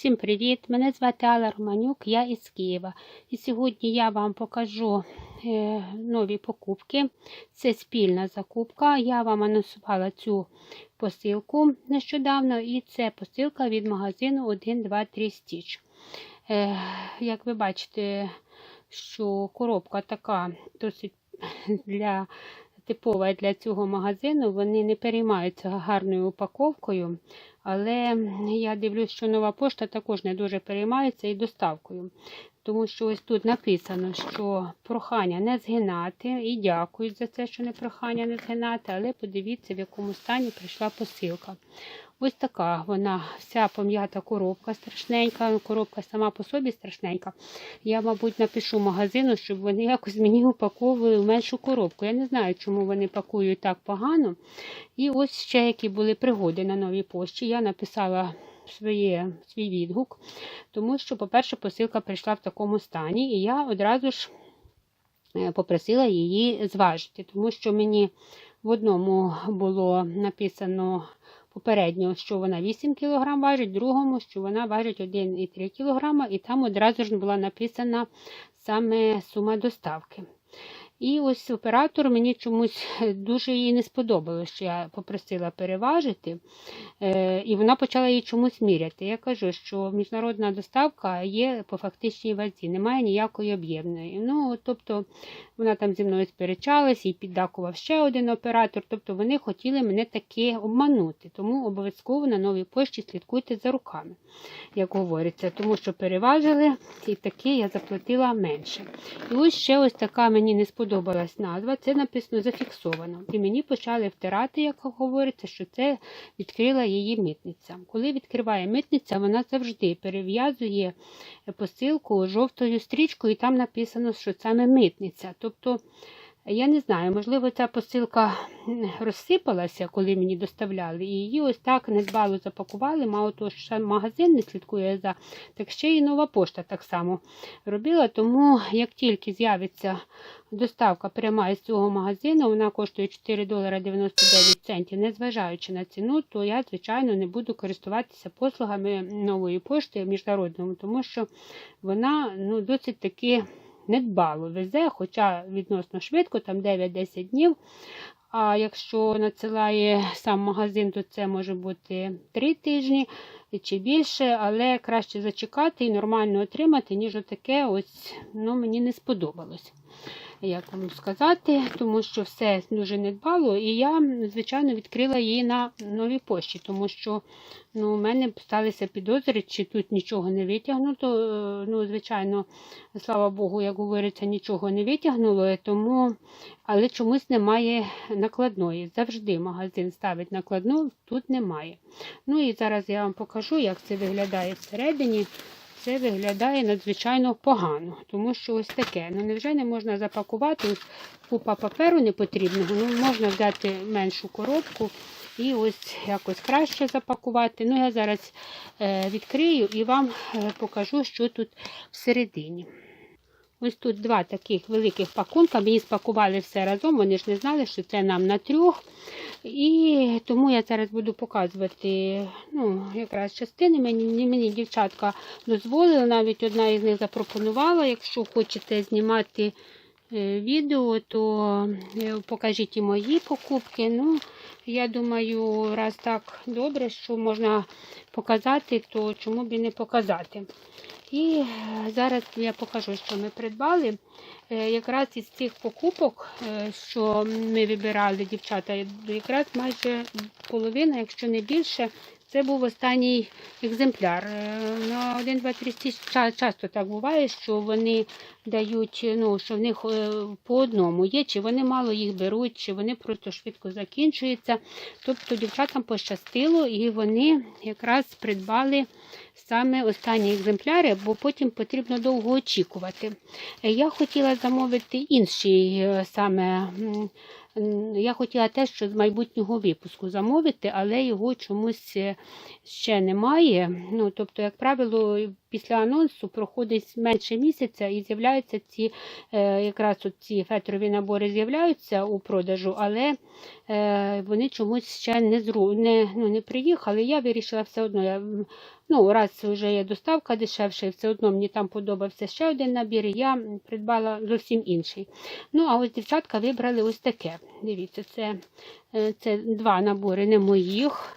Всім привіт! Мене звати Алла Романюк, я із Києва. І сьогодні я вам покажу е, нові покупки. Це спільна закупка. Я вам анонсувала цю посилку нещодавно, і це посилка від магазину 1, 2, 3 Stitch. Е, Як ви бачите, що коробка така досить для типова для цього магазину, вони не переймаються гарною упаковкою. Але я дивлюсь, що нова пошта також не дуже переймається і доставкою. Тому що ось тут написано, що прохання не згинати. І дякую за це, що не прохання не згинати, але подивіться, в якому стані прийшла посилка. Ось така вона вся пом'ята коробка страшненька. Коробка сама по собі страшненька. Я, мабуть, напишу магазину, щоб вони якось мені упаковували в меншу коробку. Я не знаю, чому вони пакують так погано. І ось ще які були пригоди на новій пошті. Я написала своє, свій відгук, тому що, по-перше, посилка прийшла в такому стані, і я одразу ж е, попросила її зважити, тому що мені в одному було написано попередньо, що вона 8 кг важить, другому, що вона важить 1,3 кг, і там одразу ж була написана саме сума доставки. І ось оператор мені чомусь дуже їй не сподобалось, що я попросила переважити, е, і вона почала її чомусь міряти. Я кажу, що міжнародна доставка є по фактичній вазі, немає ніякої об'ємної. Ну, тобто вона там зі мною сперечалась і піддакував ще один оператор. Тобто вони хотіли мене таки обманути. Тому обов'язково на новій пошті слідкуйте за руками, як говориться, тому що переважили і таки я заплатила менше. І ось ще ось така мені не сподобалась назва. Це написано зафіксовано. І мені почали втирати, як говориться, що це відкрила її митниця. Коли відкриває митниця, вона завжди перев'язує посилку жовтою стрічкою, і там написано, що саме митниця. Тобто, я не знаю, можливо, ця посилка розсипалася, коли мені доставляли, і її ось так недбало запакували. Мало того, що магазин не слідкує за, так ще і нова пошта так само робила. Тому як тільки з'явиться доставка пряма із цього магазину, вона коштує 4 долара 99 центів, незважаючи на ціну, то я, звичайно, не буду користуватися послугами нової пошти міжнародному, тому що вона ну, досить таки недбало везе, хоча відносно швидко, там 9-10 днів. А якщо надсилає сам магазин, то це може бути 3 тижні чи більше, але краще зачекати і нормально отримати, ніж отаке ось, ну, мені не сподобалось. Як вам сказати, тому що все дуже недбало, і я, звичайно, відкрила її на новій пошті, тому що ну, у мене сталися підозри, чи тут нічого не витягнуто. Ну, звичайно, слава Богу, як говориться, нічого не витягнуло, тому, але чомусь немає накладної. Завжди магазин ставить накладну, тут немає. Ну і зараз я вам покажу, як це виглядає всередині. Це виглядає надзвичайно погано, тому що ось таке. Ну невже не можна запакувати ось купа паперу непотрібного? Ну, можна взяти меншу коробку і ось якось краще запакувати. Ну, я зараз е, відкрию і вам е, покажу, що тут всередині. Ось тут два таких великих пакунка. Мені спакували все разом, вони ж не знали, що це нам на трьох. І тому я зараз буду показувати ну, якраз частини. Мені мені дівчатка дозволила, навіть одна із них запропонувала, якщо хочете знімати е, відео, то е, покажіть і мої покупки. Ну, Я думаю, раз так добре, що можна показати, то чому б і не показати. І зараз я покажу, що ми придбали. Е, якраз із цих покупок, е, що ми вибирали, дівчата, якраз майже половина, якщо не більше, це був останній екземпляр. Е, На 1, 2, 3 часто так буває, що вони дають, ну, що в них по одному є, чи вони мало їх беруть, чи вони просто швидко закінчуються. Тобто дівчатам пощастило і вони якраз придбали саме останні екземпляри, бо потім потрібно довго очікувати. Я хотіла замовити інший саме. Я хотіла те, що з майбутнього випуску замовити, але його чомусь ще немає. Ну, Тобто, як правило, після анонсу проходить менше місяця і з'являються ці е, якраз ці фетрові набори з'являються у продажу, але е, вони чомусь ще не зру, не, ну, не приїхали. Я вирішила все одно. Я, ну, раз вже є доставка дешевша, і все одно мені там подобався ще один набір, і я придбала зовсім інший. Ну, а ось дівчатка вибрали ось таке. Дивіться, це, е, це два набори не моїх.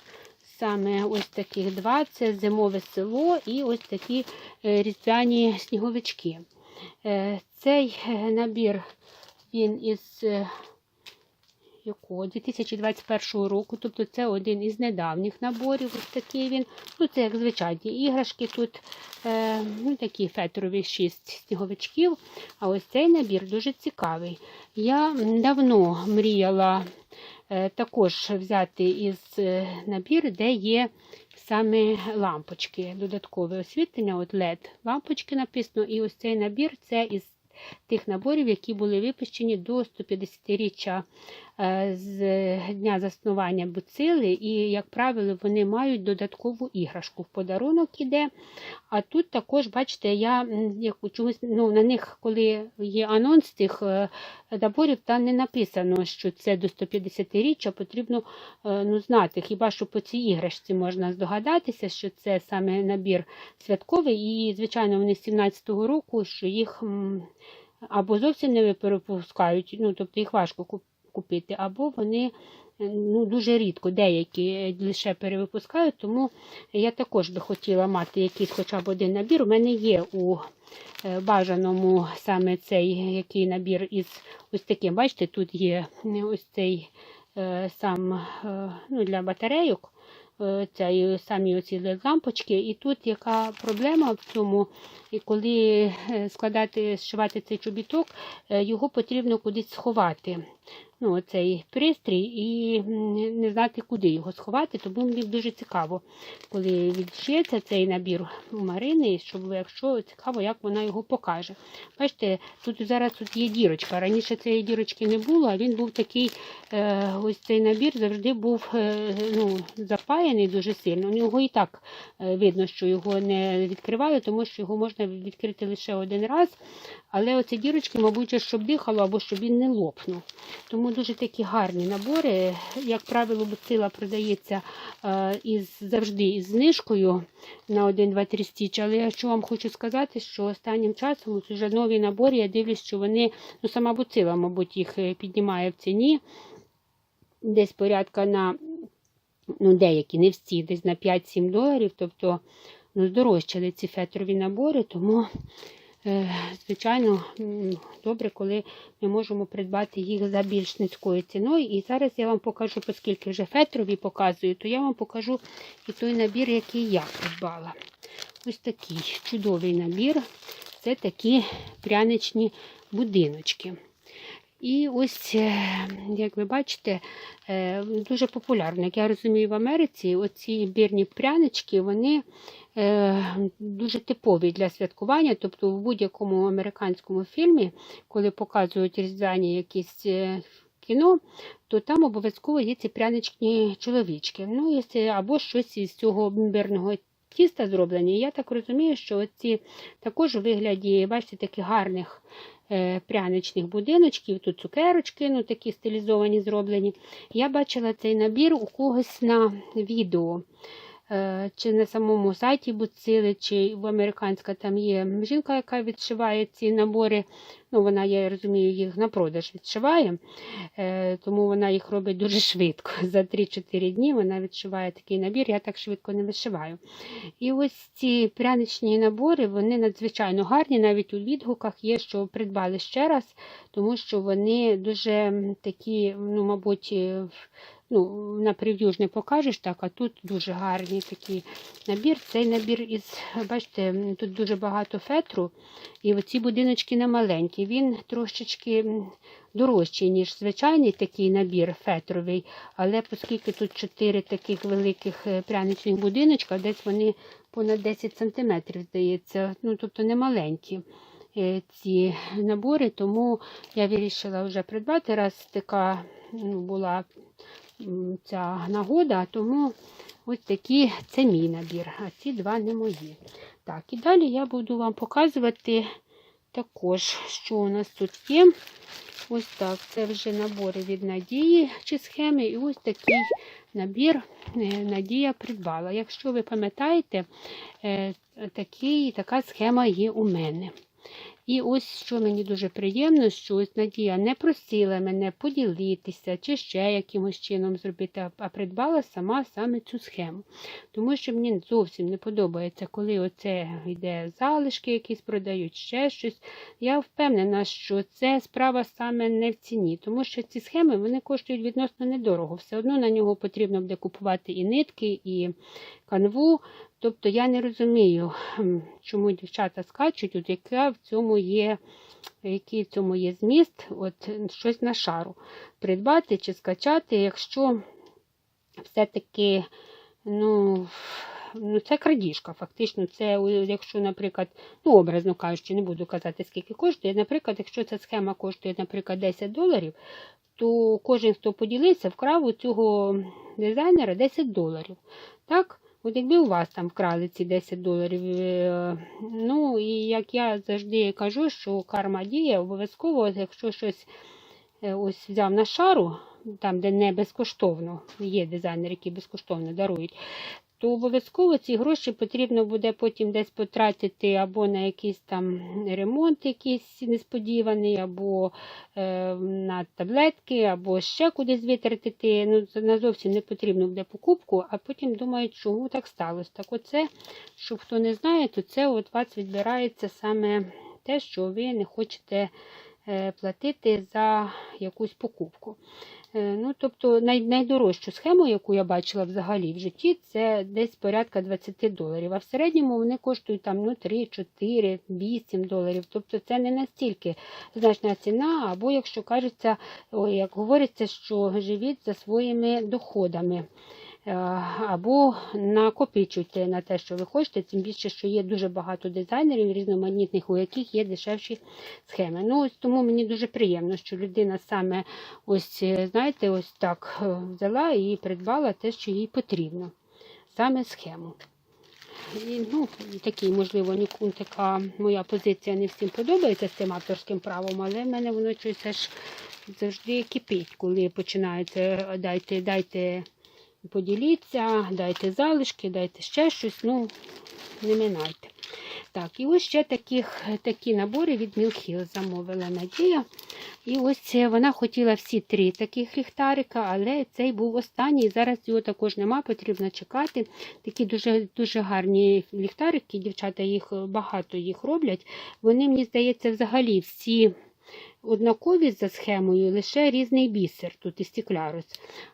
Саме ось таких два: це зимове село і ось такі е, різдвяні сніговички. Е, Цей е, набір він із якого 2021 року, тобто це один із недавніх наборів. Ось такий він. Ну, це як звичайні іграшки. Тут ну, такі фетрові 6 сніговичків. А ось цей набір дуже цікавий. Я давно мріяла також взяти із е, набір, де є саме лампочки, додаткове освітлення, от LED лампочки написано. І ось цей набір це із тих наборів, які були випущені до 150-річчя е, з дня заснування буцили. І, як правило, вони мають додаткову іграшку в подарунок іде. А тут також, бачите, я як чомусь ну, на них, коли є анонс цих е, наборів, там не написано, що це до 150-річчя, потрібно е, ну, знати. Хіба що по цій іграшці можна здогадатися, що це саме набір святковий, і, звичайно, вони з 17-го року, що їх або зовсім не перепускають, ну, тобто їх важко куп- купити, або вони е, ну, дуже рідко, деякі е, лише перевипускають, тому я також би хотіла мати якийсь хоча б один набір. У мене є у е, бажаному саме цей який набір із ось таким. Бачите, тут є ось цей сам ну, для батарейок. е, самі оці лампочки. І тут яка проблема в цьому, і коли складати, зшивати цей чобіток, його потрібно кудись сховати. Ну, цей пристрій, і не знати, куди його сховати, тому мені дуже цікаво, коли відшиється цей набір у Марини, щоб якщо цікаво, як вона його покаже. Бачите, тут зараз тут є дірочка. Раніше цієї дірочки не було, а він був такий, е, ось цей набір завжди був е, ну, запаяний дуже сильно. У нього і так е, видно, що його не відкривали, тому що його можна відкрити лише один раз. Але оці дірочки, мабуть, щоб дихало або щоб він не лопнув. Тому дуже такі гарні набори. Як правило, буцила продається е, із, завжди із знижкою на 1, 2, 3 стіч. Але я що вам хочу сказати, що останнім часом вже нові набори, я дивлюсь, що вони, ну сама буцила, мабуть, їх е, піднімає в ціні. Десь порядка на, ну деякі, не всі, десь на 5-7 доларів. Тобто ну, здорожчали ці фетрові набори, тому. Е, Звичайно, добре, коли ми можемо придбати їх за більш низькою ціною. І зараз я вам покажу, оскільки вже фетрові показую, то я вам покажу і той набір, який я придбала. Ось такий чудовий набір. Це такі пряничні будиночки. І ось, е, як ви бачите, е, дуже популярно. Як я розумію, в Америці оці бірні прянички, вони дуже типові для святкування. Тобто в будь-якому американському фільмі, коли показують різдвяні якісь е, кіно, то там обов'язково є ці пряничні чоловічки. Ну, або щось із цього імбирного тіста зроблені. Я так розумію, що ці також у вигляді, бачите, таких гарних е, пряничних будиночків, тут цукерочки, ну такі стилізовані зроблені. Я бачила цей набір у когось на відео. Е, Чи на самому сайті Буцили, чи в американська там є жінка, яка відшиває ці набори. Ну, вона, я розумію, їх на продаж відшиває, е, тому вона їх робить дуже швидко. За 3-4 дні вона відшиває такий набір, я так швидко не вишиваю. І ось ці пряничні набори, вони надзвичайно гарні, навіть у відгуках є, що придбали ще раз, тому що вони дуже такі, ну, мабуть, е, ну, на прев'ю не покажеш так, а тут дуже гарний такий набір. Цей набір із, бачите, тут дуже багато фетру, і оці будиночки не маленькі. Він трошечки дорожчий, ніж звичайний такий набір фетровий, але оскільки тут чотири таких великих е, пряничних будиночка, десь вони понад 10 сантиметрів, здається, ну, тобто не маленькі е, ці набори, тому я вирішила вже придбати, раз така ну, була ця нагода, тому ось такі це мій набір, а ці два не мої. Так, і далі я буду вам показувати також, що у нас тут є. Ось так, це вже набори від Надії чи схеми. І ось такий набір е, Надія придбала. Якщо ви пам'ятаєте, е, така схема є у мене. І ось що мені дуже приємно, що ось Надія не просила мене поділитися чи ще якимось чином зробити, а- придбала сама саме цю схему. Тому що мені зовсім не подобається, коли оце йде залишки, якісь продають ще щось. Я впевнена, що це справа саме не в ціні, тому що ці схеми вони коштують відносно недорого. Все одно на нього потрібно буде купувати і нитки, і канву. Тобто я не розумію, чому дівчата скачуть, от яка в цьому є, який в цьому є зміст, от щось на шару придбати чи скачати, якщо все-таки, ну, ну, це крадіжка, фактично. Це, якщо, наприклад, ну, образно кажучи, не буду казати, скільки коштує. Наприклад, якщо ця схема коштує, наприклад, 10 доларів, то кожен, хто поділився, вкрав у цього дизайнера 10 доларів. Так? От якби у вас там вкрали ці 10 доларів, е, ну і як я завжди кажу, що карма діє, обов'язково, якщо щось е, ось взяв на шару, там, де не безкоштовно, є дизайнери, які безкоштовно дарують, то обов'язково ці гроші потрібно буде потім десь потратити або на якийсь там ремонт, якийсь несподіваний, або е, на таблетки, або ще кудись витратити. Ну, на зовсім не потрібно буде покупку, а потім думають, чому так сталося. Так оце, щоб хто не знає, то це от вас відбирається саме те, що ви не хочете платити за якусь покупку. Е, Ну, тобто най, найдорожчу схему, яку я бачила взагалі в житті, це десь порядка 20 доларів. А в середньому вони коштують там ну, 3, 4, 8 доларів. Тобто це не настільки значна ціна, або якщо кажеться, як говориться, що живіть за своїми доходами. Е, Або накопичуйте на те, що ви хочете, тим більше, що є дуже багато дизайнерів різноманітних, у яких є дешевші схеми. Ну, ось тому мені дуже приємно, що людина саме ось, е, знаєте, ось так е, взяла і придбала те, що їй потрібно. Саме схему. І, ну, такий, можливо, нікому така моя позиція не всім подобається з цим авторським правом, але в мене воно щось аж завжди кипить, коли починається дайте, дайте поділіться, дайте залишки, дайте ще щось, ну, не минайте. Так, і ось ще таких, такі набори від Мілхіл замовила Надія. І ось вона хотіла всі три таких ліхтарика, але цей був останній. Зараз його також нема, потрібно чекати. Такі дуже дуже гарні ліхтарики, дівчата їх багато їх роблять. Вони, мені здається, взагалі всі однакові за схемою, лише різний бісер тут і стеклярус.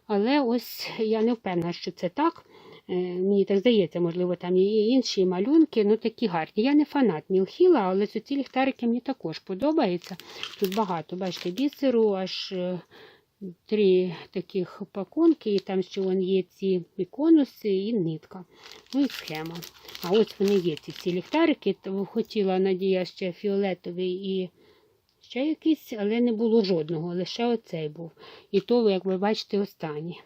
Але ось я не впевнена, що це так. Е, Мені так здається, можливо, там є інші малюнки, ну такі гарні. Я не фанат Мілхіла, але ці ліхтарики мені також подобаються. Тут багато, бачите, бісеру, аж е, три таких пакунки, і там ще вон є ці і конуси і нитка. Ну і схема. А ось вони є ці, ці ліхтарики. Хотіла Надія ще фіолетовий і ще якийсь, але не було жодного, лише оцей був. І то, як ви бачите, останній.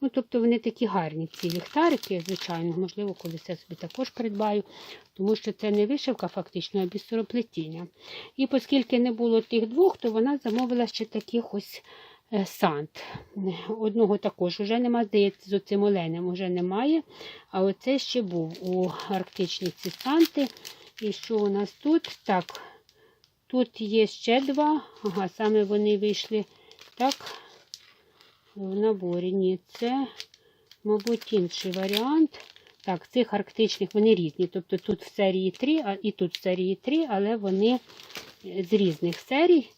Ну, тобто вони такі гарні, ці ліхтарики, звичайно, можливо, колись я собі також придбаю, тому що це не вишивка, фактично, а бісероплетіння. І оскільки не було тих двох, то вона замовила ще таких ось е, сант. Одного також вже нема, здається, з оцим оленем вже немає. А оце ще був у арктичні ці санти. І що у нас тут? Так, тут є ще два. Ага, саме вони вийшли так в наборі. Ні, це, мабуть, інший варіант. Так, цих арктичних вони різні. Тобто тут в серії 3, а і тут в серії 3, але вони з різних серій.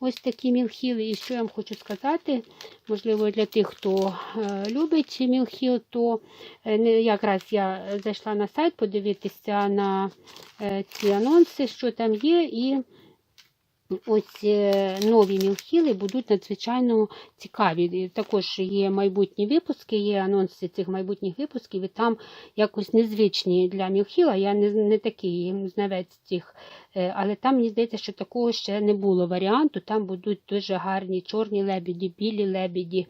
Ось такі мілхіли. І що я вам хочу сказати, можливо, для тих, хто е, любить мілхіл, то е, якраз я зайшла на сайт подивитися на е, ці анонси, що там є, і ось е, нові мілхіли будуть надзвичайно цікаві. Також є майбутні випуски, є анонси цих майбутніх випусків, і там якось незвичні для мілхіла. Я не, не такий знавець цих Е, Але там, мені здається, що такого ще не було варіанту. Там будуть дуже гарні чорні лебіді, білі лебіді,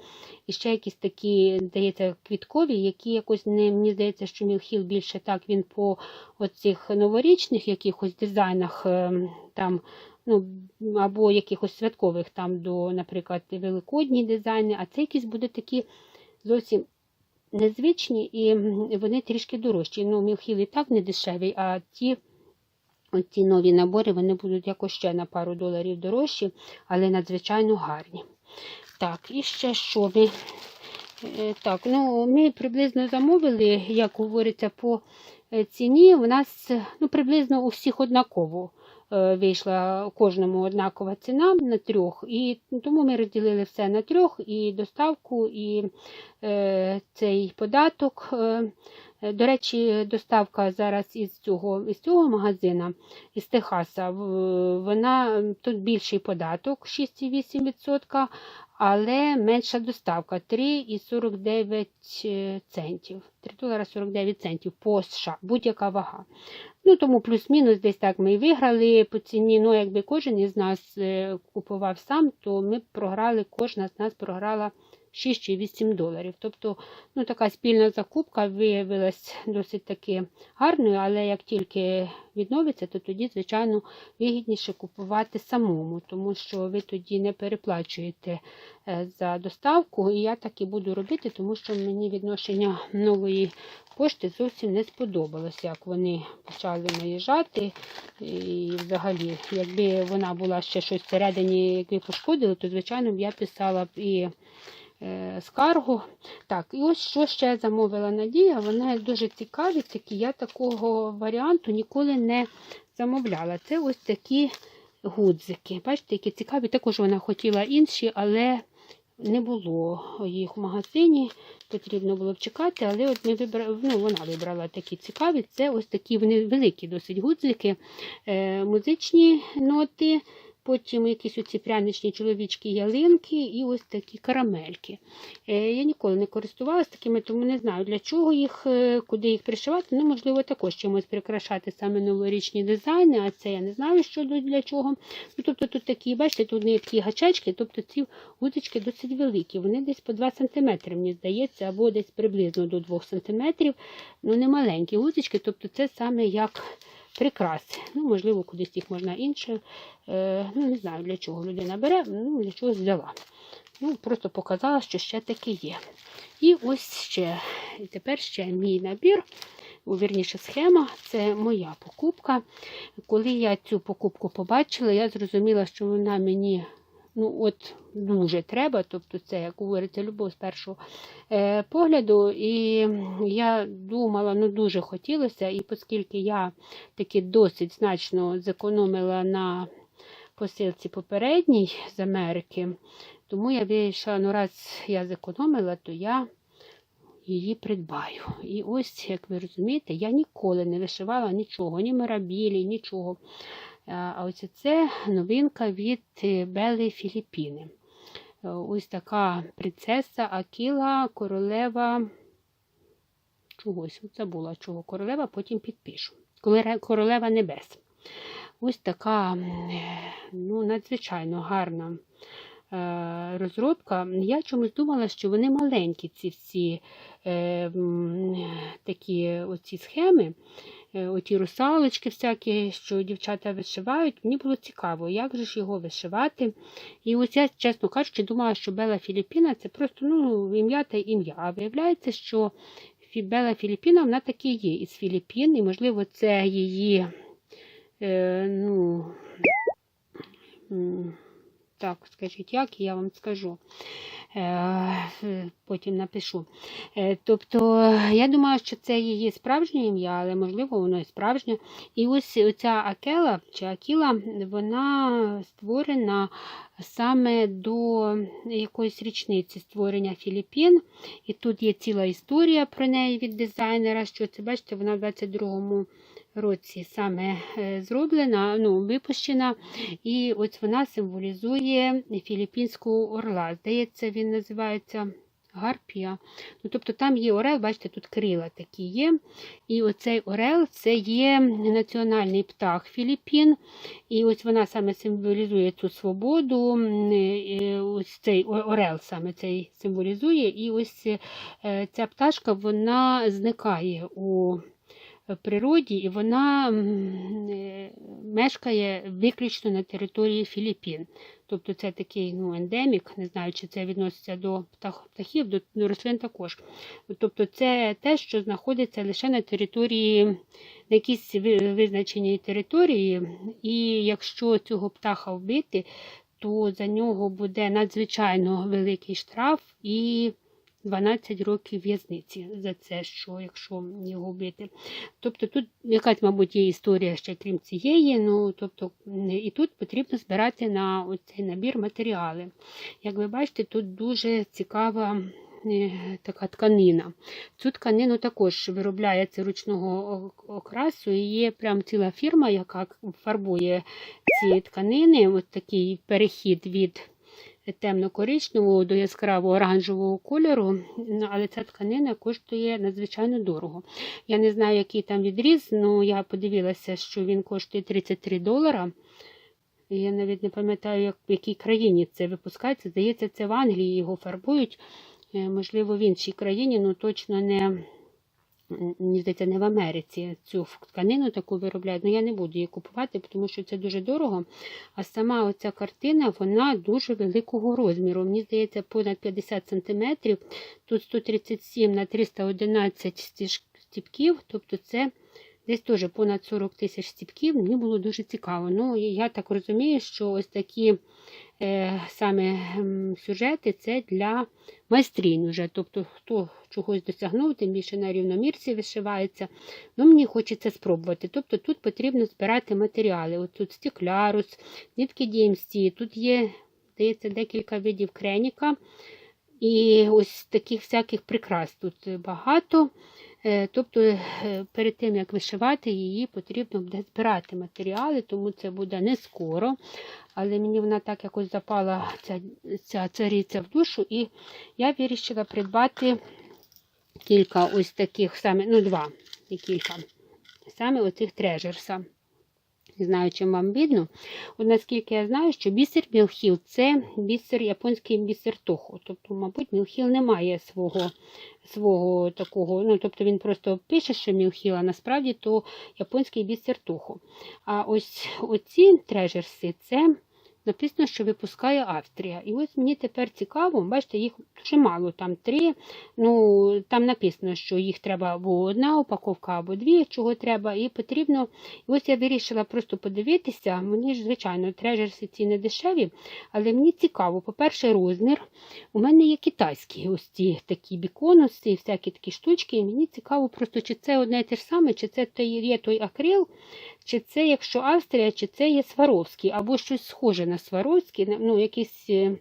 і ще якісь такі, здається, квіткові, які якось не мені здається, що Мілхіл більше так він по оцих новорічних якихось дизайнах ем, там. Ну, або якихось святкових там до, наприклад, великодні дизайни, а це якісь будуть такі зовсім незвичні і вони трішки дорожчі. Ну, Мілхіл і так не дешевий, а ті, ці нові набори вони будуть якось ще на пару доларів дорожчі, але надзвичайно гарні. Так, і ще що ми. Е, Так, ну ми приблизно замовили, як говориться, по е, ціні. У нас ну, приблизно у всіх однаково вийшла кожному однакова ціна на трьох. І тому ми розділили все на трьох, і доставку, і е, цей податок. Е, Е, До речі, доставка зараз із цього із цього магазина, із Техаса, вона тут більший податок 6,8%, але менша доставка 3,49 е, центів. 3 долара 49 центів по США, будь-яка вага. Ну, тому плюс-мінус десь так ми і виграли по ціні. Ну, якби кожен із нас е, купував сам, то ми програли, кожна з нас програла 6 чи 8 доларів. Тобто, ну, така спільна закупка виявилась досить таки гарною, але як тільки відновиться, то тоді, звичайно, вигідніше купувати самому, тому що ви тоді не переплачуєте е, за доставку. І я так і буду робити, тому що мені відношення нової пошти зовсім не сподобалось, як вони почали наїжджати. І взагалі, якби вона була ще щось всередині, якби пошкодили, то, звичайно, б я писала б і скаргу. Так, і ось що ще замовила Надія. Вона дуже цікаві, такі я такого варіанту ніколи не замовляла. Це ось такі гудзики. Бачите, які цікаві. Також вона хотіла інші, але не було їх в магазині. Потрібно було б чекати, але от ми вибрали, ну, вона вибрала такі цікаві. Це ось такі вони великі досить гудзики, е, музичні ноти. Потім якісь оці пряничні чоловічки ялинки і ось такі карамельки. Е, Я ніколи не користувалася такими, тому не знаю, для чого їх, е, куди їх пришивати. Ну, можливо, також чимось прикрашати саме новорічні дизайни, а це я не знаю, що для чого. Ну, тобто тут такі, бачите, тут не такі гачечки, тобто ці гудзички досить великі. Вони десь по 2 см, мені здається, або десь приблизно до 2 см. Ну, не маленькі гудзички, тобто це саме як прикраси. Ну, можливо, кудись їх можна інше. Е, ну, не знаю, для чого людина бере, ну, для чого взяла. Ну, просто показала, що ще таке є. І ось ще, і тепер ще мій набір, вірніше, схема, це моя покупка. Коли я цю покупку побачила, я зрозуміла, що вона мені ну, от дуже треба. Тобто, це, як говориться, любов з першого е, погляду. І я думала, ну дуже хотілося, і оскільки я таки досить значно зекономила на посилці попередній з Америки, тому я вирішила, ну раз я зекономила, то я її придбаю. І ось, як ви розумієте, я ніколи не вишивала нічого, ні мирабілі, нічого. А а ось це новинка від е, Бели Філіппіни. Е, Ось така принцеса Акіла, королева чогось. От забула чого королева, потім підпишу. Королева небес. Ось така е, ну, надзвичайно гарна е, розробка. Я чомусь думала, що вони маленькі, ці всі е, такі оці схеми, е, оті русалочки всякі, що дівчата вишивають. Мені було цікаво, як же ж його вишивати. І ось я, чесно кажучи, думала, що Бела Філіппіна це просто ну, ім'я та ім'я. А виявляється, що Бела Філіппіна вона таки є із Філіппін, і, можливо, це її. Е, ну, так, скажіть, як я вам скажу. Е, потім напишу. Е, тобто, я думаю, що це її справжнє ім'я, але можливо воно і справжнє. І ось оця Акела чи Акіла, вона створена саме до якоїсь річниці створення Філіппін. І тут є ціла історія про неї від дизайнера. Що це бачите, вона в 22-му році саме е, зроблена, ну, випущена. І ось вона символізує філіппінську орла. Здається, він називається гарпія. Ну, тобто там є орел, бачите, тут крила такі є. І оцей орел це є національний птах Філіппін. І ось вона саме символізує цю свободу. е, Ось цей орел саме цей символізує. І ось е, ця пташка вона зникає у природі, і вона е, мешкає виключно на території Філіппін. Тобто це такий ну, ендемік, не знаю, чи це відноситься до птах, птахів, до, до рослин також. Тобто це те, що знаходиться лише на території, на якійсь визначеній території, і якщо цього птаха вбити, то за нього буде надзвичайно великий штраф і 12 років в'язниці за це, що якщо його вбити. Тобто тут якась, мабуть, є історія ще крім цієї. Ну, тобто, і тут потрібно збирати на цей набір матеріали. Як ви бачите, тут дуже цікава е, така тканина. Цю тканину також виробляється ручного окрасу. І є прям ціла фірма, яка фарбує ці тканини. Ось такий перехід від темно-коричневого до яскраво оранжевого кольору, Ну, але ця тканина коштує надзвичайно дорого. Я не знаю, який там відріз, але я подивилася, що він коштує 33 долара. Я навіть не пам'ятаю, в якій країні це випускається. Здається, це в Англії його фарбують. Е, Можливо, в іншій країні, але точно не, мені здається, не в Америці цю тканину таку виробляють. Ну, я не буду її купувати, тому що це дуже дорого. А сама оця картина, вона дуже великого розміру. Мені здається, понад 50 см. Тут 137 на 311 стіж- стіпків, тобто це десь теж понад 40 тисяч стіпків. Мені було дуже цікаво. Ну, я так розумію, що ось такі е, саме ем, сюжети це для майстрінь уже. Тобто, хто чогось досягнув, тим більше на рівномірці вишивається. Ну, мені хочеться спробувати. Тобто тут потрібно збирати матеріали. От тут стеклярус, нитки DMC, тут є, здається, декілька видів креніка. І ось таких всяких прикрас тут багато. Е, Тобто, е, перед тим, як вишивати її, потрібно буде збирати матеріали, тому це буде не скоро. Але мені вона так якось запала, ця, ця цариця в душу, і я вирішила придбати кілька ось таких саме, ну, два, не кілька, саме оцих трежерса. Не знаю, чим вам видно. От наскільки я знаю, що бісер Мілхіл це бісер, японський бісер Тохо. Тобто, мабуть, Мілхіл не має свого, свого такого, ну, тобто він просто пише, що Мілхіл, а насправді то японський бісер Тохо. А ось оці трежерси це написано, що випускає Австрія. І ось мені тепер цікаво, бачите, їх дуже мало, там три. Ну, там написано, що їх треба або одна упаковка, або дві, чого треба, і потрібно. І ось я вирішила просто подивитися. Мені ж, звичайно, трежерси ці не дешеві, але мені цікаво, по-перше, розмір. У мене є китайські ось ці такі біконуси, всякі такі штучки. І мені цікаво, просто чи це одне і те ж саме, чи це є той акрил, чи це, якщо Австрія, чи це є Сваровський, або щось схоже на Сваровський, ну, якийсь е,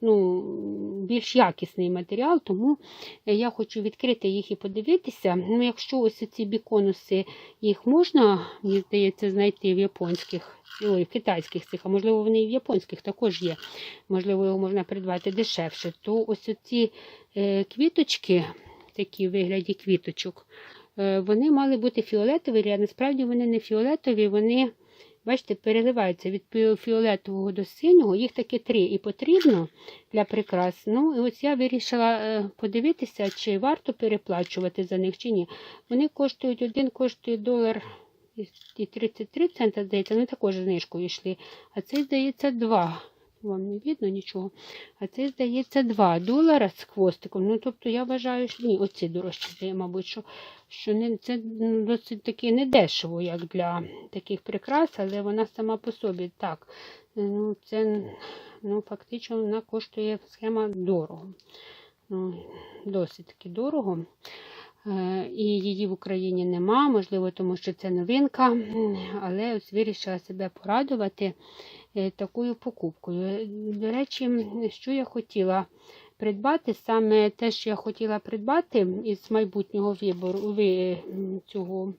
ну, більш якісний матеріал, тому е, я хочу відкрити їх і подивитися. Ну, якщо ось ці біконуси, їх можна, мені здається, знайти в японських, ой, в китайських цих, а можливо, вони і в японських також є. Можливо, його можна придбати дешевше, то ось ці е, квіточки, такі в вигляді квіточок, вони мали бути фіолетові, а насправді вони не фіолетові, вони, бачите, переливаються від фіолетового до синього. Їх таки три і потрібно для прикрас. Ну, і ось я вирішила е, подивитися, чи варто переплачувати за них, чи ні. Вони коштують, один коштує долар і- і 33 цента, здається, вони також знижкою йшли. А цей, здається, 2. Вам не видно нічого. А це, здається, 2 долара з хвостиком. Ну, тобто, я вважаю, що ні, оці дорожчі, мабуть, що, що не, це досить таки недешево, як для таких прикрас, але вона сама по собі так. Ну, це ну, фактично вона коштує схема дорого. Ну, досить таки дорого. Е, І її в Україні нема, можливо, тому що це новинка, але ось вирішила себе порадувати такою покупкою. Е, До речі, що я хотіла придбати, саме те, що я хотіла придбати із майбутнього вибору ви, цього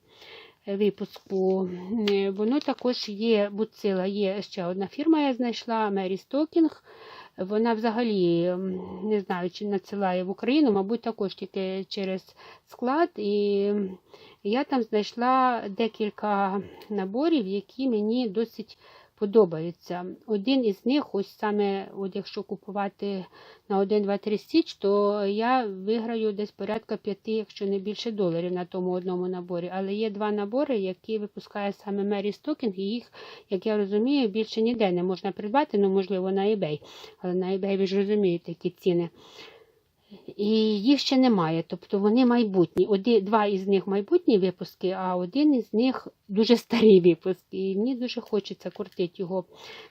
е, випуску, е, воно також є буцила, є ще одна фірма, я знайшла Mary Stocking. Вона взагалі не знаю, чи надсилає в Україну, мабуть, також тільки через склад. І я там знайшла декілька наборів, які мені досить подобаються. Один із них, ось саме, от якщо купувати на 1, 2, 3 стіч, то я виграю десь порядка 5, якщо не більше доларів на тому одному наборі. Але є два набори, які випускає саме Mary Stocking, і їх, як я розумію, більше ніде не можна придбати, ну, можливо, на eBay. Але на eBay ви ж розумієте, які ціни. І їх ще немає, тобто вони майбутні. Оди, два із них майбутні випуски, а один із них дуже старий випуск. І мені дуже хочеться кортити його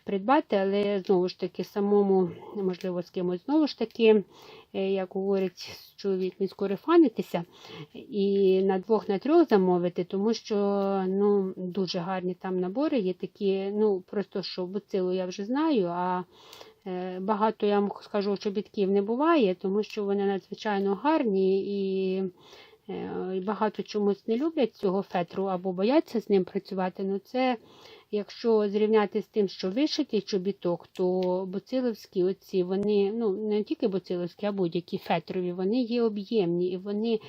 придбати, але знову ж таки, самому, можливо, з кимось знову ж таки, е, як говорить чоловік, не скорифанитися і на двох, на трьох замовити, тому що ну, дуже гарні там набори є такі, ну просто що буцилу я вже знаю, а Багато я вам скажу, чобітків не буває, тому що вони надзвичайно гарні е, і багато чомусь не люблять цього фетру або бояться з ним працювати. Ну це, якщо зрівняти з тим, що вишитий чобіток, то боциловські оці, вони, ну не тільки боциловські, а будь-які фетрові, вони є об'ємні і вони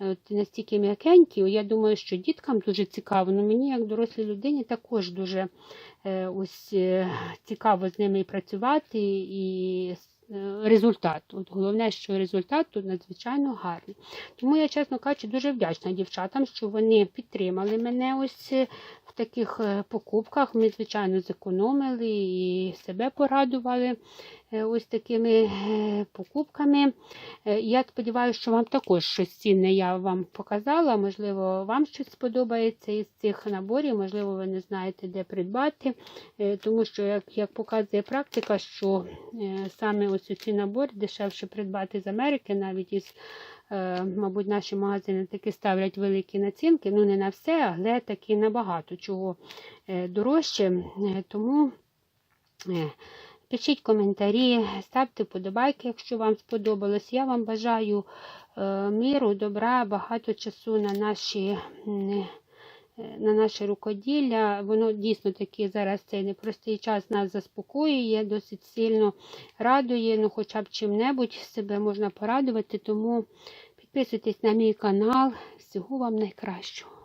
е, от, настільки м'якенькі. Я думаю, що діткам дуже цікаво. Ну мені, як дорослій людині, також дуже е, ось е, цікаво з ними і працювати, і результат. От головне, що результат тут надзвичайно гарний. Тому я, чесно кажучи, дуже вдячна дівчатам, що вони підтримали мене ось е, в таких е, покупках. Ми, звичайно, зекономили і себе порадували е, ось такими е, покупками. Е, Я сподіваюся, що вам також щось цінне я вам показала. Можливо, вам щось сподобається із цих наборів, можливо, ви не знаєте, де придбати. Е, Тому що, як, як показує практика, що е, саме ось ці набори дешевше придбати з Америки, навіть із, е, мабуть, наші магазини таки ставлять великі націнки. Ну, не на все, але таки набагато чого е, дорожче. Е, Тому. Пишіть коментарі, ставте вподобайки, якщо вам сподобалось. Я вам бажаю е, миру, добра, багато часу на наші. е, На наше рукоділля, воно дійсно таки зараз цей непростий час нас заспокоює, досить сильно радує, ну хоча б чим-небудь себе можна порадувати. Тому підписуйтесь на мій канал. Всього вам найкращого.